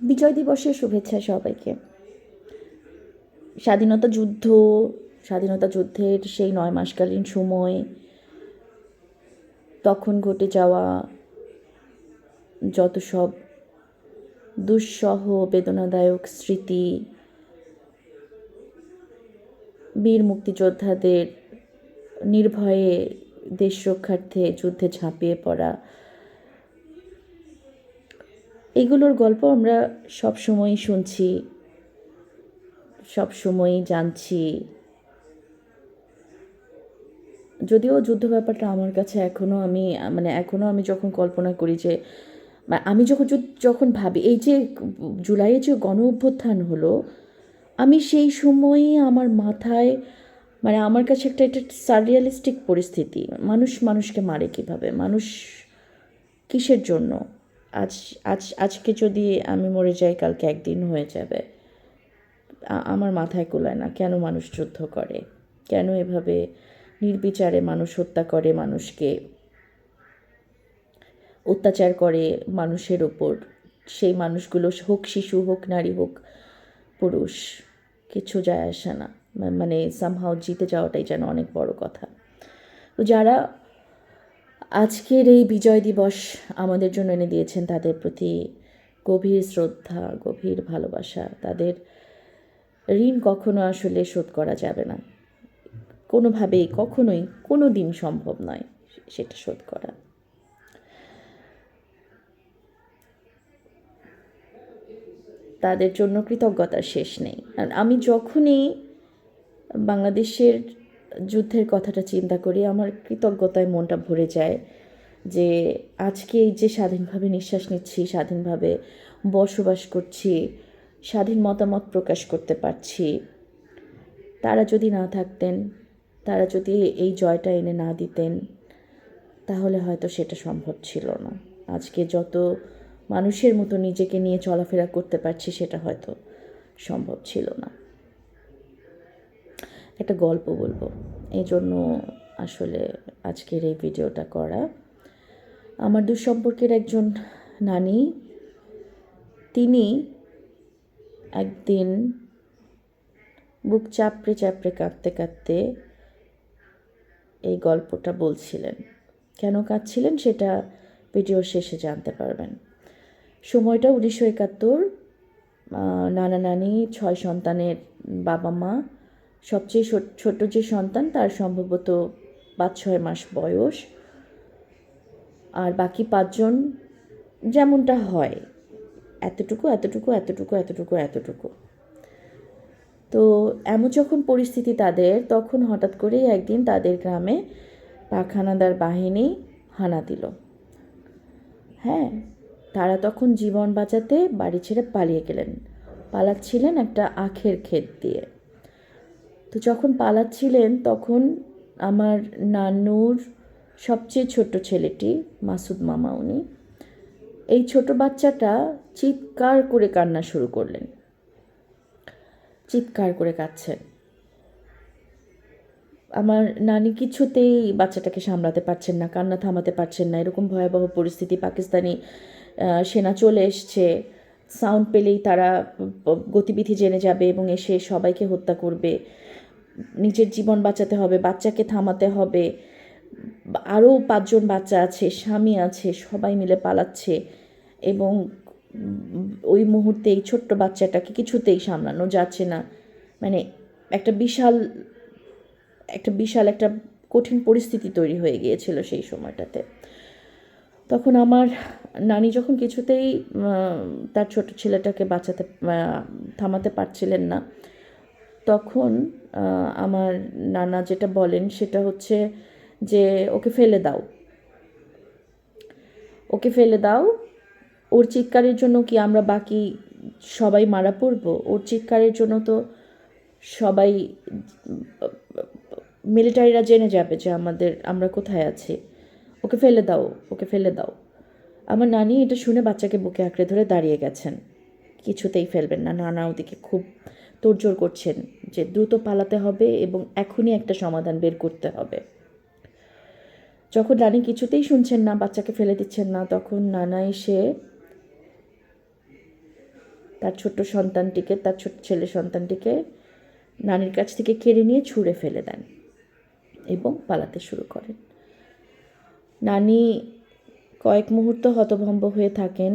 বিজয় দিবসের শুভেচ্ছা সবাইকে। স্বাধীনতা যুদ্ধ, স্বাধীনতা যুদ্ধের সেই নয় মাসকালীন সময়, তখন ঘটে যাওয়া যত সব দুঃসহ, বেদনাদায়ক স্মৃতি, বীর মুক্তিযোদ্ধাদের নির্ভয়ে দেশ রক্ষার্থে যুদ্ধে ঝাঁপিয়ে পড়া এগুলোর গল্প আমরা সব সময়ই শুনছি, সব সময়ই জানছি। যদিও যুদ্ধ ব্যাপারটা আমার কাছে এখনও আমি মানে এখনও আমি যখন কল্পনা করি যে আমি যখন যখন ভাবি, এই যে জুলাইয়ে যে গণ অভ্যুত্থান হলো, আমি সেই সময়ই আমার মাথায় মানে আমার কাছে একটা একটা সাররিয়ালিস্টিক পরিস্থিতি, মানুষ মানুষকে মারে কীভাবে? মানুষ কিসের জন্য? আজ আজ, আজকে যদি আমি মরে যাই, কালকে একদিন হয়ে যাবে। আমার মাথায় কোলায় না, কেন মানুষ যুদ্ধ করে? কেন এভাবে নির্বিচারে মানুষ হত্যা করে মানুষকে? অত্যাচার করে মানুষের ওপর সেই মানুষগুলো হোক শিশু হোক, নারী হোক, পুরুষ, কিছু যায় আসে না। মানে সামহাও জিতে যাওয়াটাই যেন অনেক বড় কথা। তো যারা আজকের এই বিজয় দিবস আমাদের জন্য এনে দিয়েছেন তাদের প্রতি গভীর শ্রদ্ধা, গভীর ভালোবাসা। তাদের ঋণ কখনো আসলে শোধ করা যাবে না। কোনোভাবেই, কখনোই কোনো দিন সম্ভব নয় সেটা শোধ করা। তাদের জন্য কৃতজ্ঞতার শেষ নেই। আমি যখনই বাংলাদেশের যুদ্ধের কথাটা চিন্তা করি, আমার কৃতজ্ঞতায় মনটা ভরে যায় যে আজকে এই যে স্বাধীনভাবে নিঃশ্বাস নিচ্ছি, স্বাধীনভাবে বসবাস করছি, স্বাধীন মতামত প্রকাশ করতে পারছি, তারা যদি না থাকতেন, তারা যদি এই জয়টা এনে না দিতেন, তাহলে হয়তো সেটা সম্ভব ছিল না। আজকে যত মানুষের মতো নিজেকে নিয়ে চলাফেরা করতে পারছি, সেটা হয়তো সম্ভব ছিল না। একটা গল্প বলব। এই জন্য আসলে আজকের এই ভিডিওটা করা। আমার দুঃসম্পর্কের একজন নানি, তিনি একদিন বুক চাপড়ে চাপড়ে কাঁদতে কাঁদতে এই গল্পটা বলছিলেন। কেন কাঁদছিলেন সেটা ভিডিওর শেষে জানতে পারবেন। সময়টা উনিশশো একাত্তর নানা নানি, ছয় সন্তানের বাবা মা সবচেয়ে ছোট- যে সন্তান, তার সম্ভবত পাঁচ, ছয় মাস বয়স। আর বাকি পাঁচজন যেমনটা হয়, এতটুকু এতটুকু এতটুকু এতটুকু এতটুকু। তো এমন যখন পরিস্থিতি তাদের, তখন হঠাৎ করেই একদিন তাদের গ্রামে পাখানাদার বাহিনী হানা দিল। হ্যাঁ তারা তখন জীবন বাঁচাতে বাড়ি ছেড়ে পালিয়ে গেলেন। পালাচ্ছিলেন একটা আখের ক্ষেত দিয়ে। তো যখন পালাচ্ছিলেন, তখন আমার নানুর সবচেয়ে ছোট্ট ছেলেটি, মাসুদ মামা উনি, এই ছোট বাচ্চাটা চিৎকার করে কান্না শুরু করলেন। চিৎকার করে কাঁদছেন আমার নানি কিছুতেই বাচ্চাটাকে সামলাতে পারছেন না, কান্না থামাতে পারছেন না। এরকম ভয়াবহ পরিস্থিতি পাকিস্তানি সেনা চলে এসছে। সাউন্ড পেলেই তারা গতিবিধি জেনে যাবে এবং এসে সবাইকে হত্যা করবে। নিজের জীবন বাঁচাতে হবে, বাচ্চাকে থামাতে হবে। আরও পাঁচজন বাচ্চা আছে, স্বামী আছে, সবাই মিলে পালাচ্ছে এবং ওই মুহূর্তে এই ছোট্ট বাচ্চাটাকে কিছুতেই সামলানো যাচ্ছে না। মানে একটা বিশাল একটা বিশাল, একটা কঠিন পরিস্থিতি তৈরি হয়ে গিয়েছিল সেই সময়টাতে। তখন আমার নানি যখন কিছুতেই তার ছোট ছেলেটাকে বাঁচাতে থামাতে পারছিলেন না, তখন আমার নানা যেটা বলেন সেটা হচ্ছে যে, ওকে ফেলে দাও। ওকে ফেলে দাও। ওর চিৎকারের জন্য কি আমরা বাকি সবাই মারা পড়ব? ওর চিৎকারের জন্য তো সবাই মিলিটারিরা জেনে যাবে যে আমাদের, আমরা কোথায় আছি। ওকে ফেলে দাও, ওকে ফেলে দাও। আমার নানি এটা শুনে বাচ্চাকে বুকে আঁকড়ে ধরে দাঁড়িয়ে গেছেন। কিছুতেই ফেলবেন না। নানা ওদিকে খুব তোড়জোড় করছেন যে দ্রুত পালাতে হবে এবং এখনই একটা সমাধান বের করতে হবে। যখন নানি কিছুতেই শুনছেন না, বাচ্চাকে ফেলে দিচ্ছেন না, তখন নানা এসে তার ছোট্ট সন্তানটিকে, তার ছোট ছেলে সন্তানটিকে নানির কাছ থেকে কেড়ে নিয়ে ছুঁড়ে ফেলে দেন এবং পালাতে শুরু করেন। নানি কয়েক মুহূর্ত হতভম্ব হয়ে থাকেন।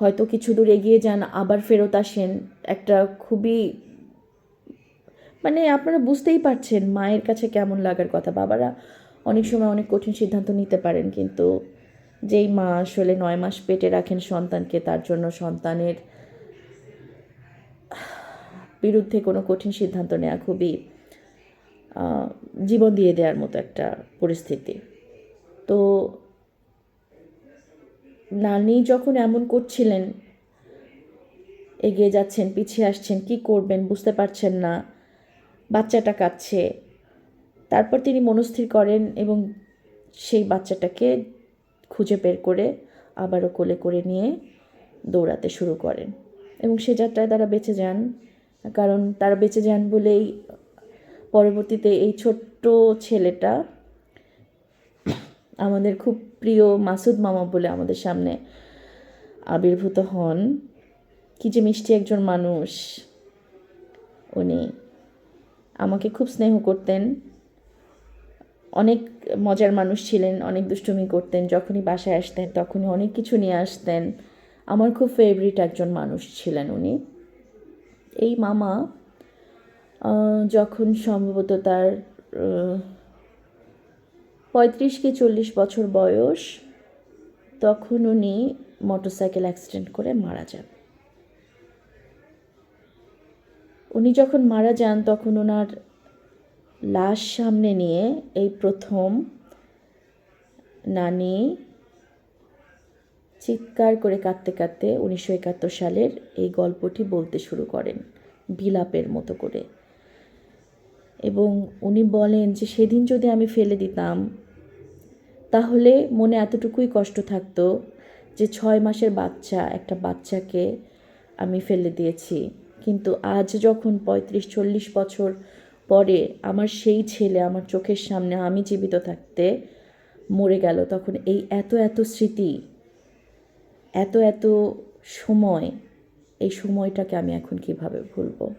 হয়তো কিছু দূর এগিয়ে যান, আবার ফেরত আসেন। একটা খুবই মানে আপনারা বুঝতেই পারছেন মায়ের কাছে কেমন লাগার কথা। বাবারা অনেক সময় অনেক কঠিন সিদ্ধান্ত নিতে পারেন, কিন্তু যেই মা আসলে নয় মাস পেটে রাখেন সন্তানকে, তার জন্য সন্তানের বিরুদ্ধে কোনো কঠিন সিদ্ধান্ত নেওয়া খুবই জীবন দিয়ে দেওয়ার মতো একটা পরিস্থিতি। তো নানি যখন এমন করছিলেন, এগিয়ে যাচ্ছেন, পিছিয়ে আসছেন, কি করবেন বুঝতে পারছেন না। বাচ্চাটা কাঁদছে। তারপর তিনি মনস্থির করেন এবং সেই বাচ্চাটাকে খুঁজে বের করে আবারও কোলে করে নিয়ে দৌড়াতে শুরু করেন এবং সে যাত্রায় তারা বেঁচে যান। কারণ তারা বেঁচে যান বলেই পরবর্তীতে এই ছোট্ট ছেলেটা আমাদের খুব প্রিয় মাসুদ মামা বলে আমাদের সামনে আবির্ভূত হন। কি যে মিষ্টি একজন মানুষ উনি। আমাকে খুব স্নেহ করতেন। অনেক মজার মানুষ ছিলেন, অনেক দুষ্টুমি করতেন। যখনই বাসায় আসতেন, তখনই অনেক কিছু নিয়ে আসতেন। আমার খুব ফেভারিট একজন মানুষ ছিলেন উনি। এই মামা যখন সম্ভবত তার পঁয়ত্রিশ কি চল্লিশ বছর বয়স, তখন উনি মোটরসাইকেল অ্যাক্সিডেন্ট করে মারা যান। উনি যখন মারা যান, তখন ওনার লাশ সামনে নিয়ে এই প্রথম নানি চিৎকার করে কাঁদতে কাঁদতে উনিশশো একাত্তর সালের এই গল্পটি বলতে শুরু করেন, বিলাপের মতো করে। এবং উনি বলেন যে, সেদিন যদি আমি ফেলে দিতাম, তাহলে মনে এতটুকুই কষ্ট থাকতো যে, ছয় মাসের বাচ্চা, একটা বাচ্চাকে আমি ফেলে দিয়েছি। কিন্তু আজ যখন পঁয়ত্রিশ, চল্লিশ বছর পরে আমার সেই ছেলে, আমার চোখের সামনে আমি জীবিত থাকতে মরে গেল, তখন এই এত এত স্মৃতি, এত এত সময়, এই সময়টাকে আমি এখন কীভাবে ভুলবো?